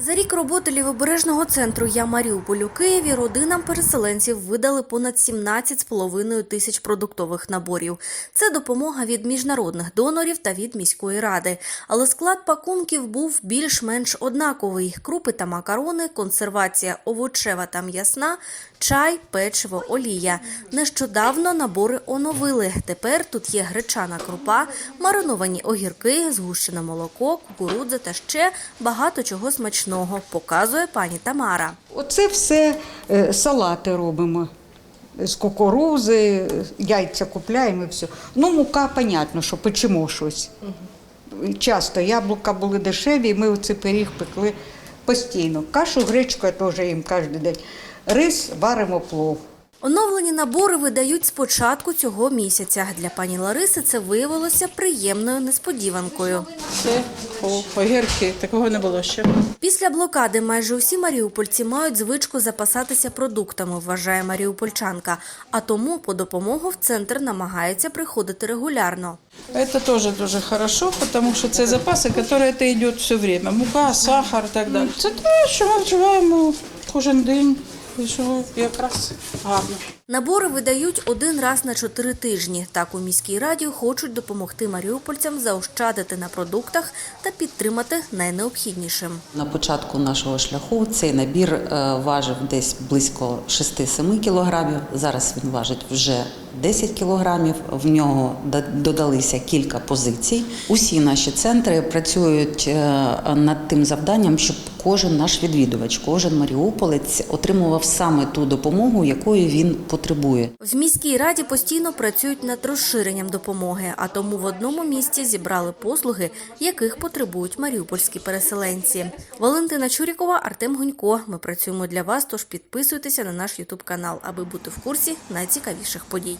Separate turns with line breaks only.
За рік роботи лівобережного центру Я Маріуполь у Києві родинам переселенців видали понад 17,5 тисяч продуктових наборів. Це допомога від міжнародних донорів та від міської ради. Але склад пакунків був більш-менш однаковий: крупи та макарони, консервація овочева та м'ясна, чай, печиво, олія. Нещодавно набори оновили. Тепер тут є гречана крупа, мариновані огірки, згущене молоко, кукурудза та ще багато чого смачного, показує пані Тамара.
Оце все е, салати робимо. З кукурузи, яйця купляємо і все. Ну, мука, понятно, що печемо щось. Часто яблука були дешеві, і ми оцей пиріг пекли постійно. Кашу, гречку я теж їм кожен день. Рис варимо плов.
Оновлені набори видають з початку цього місяця. Для пані Лариси це виявилося приємною несподіванкою.
Це о, огірки, такого не було ще.
Після блокади майже усі маріупольці мають звичку запасатися продуктами, вважає маріупольчанка. А тому по допомогу в центр намагається приходити регулярно.
Це теж дуже хорошо, тому що це запаси, які йде все время. Мука, сахар і так далі. Це те, що ми вживаємо кожен день. Якраз гарно.
Набори видають один раз на чотири тижні. Так у міській раді хочуть допомогти маріупольцям заощадити на продуктах та підтримати найнеобхіднішим.
На початку нашого шляху цей набір е, важив десь близько 6-7 кілограмів. Зараз він важить вже 10 кілограмів. В нього додалися кілька позицій. Усі наші центри працюють е, над тим завданням, щоб кожен наш відвідувач, кожен маріуполець отримував саме ту допомогу, якої він потребує.
В міській раді постійно працюють над розширенням допомоги, а тому в одному місці зібрали послуги, яких потребують маріупольські переселенці. Валентина Чурікова, Артем Гунько. Ми працюємо для вас, тож підписуйтеся на наш Ютуб канал, аби бути в курсі найцікавіших подій.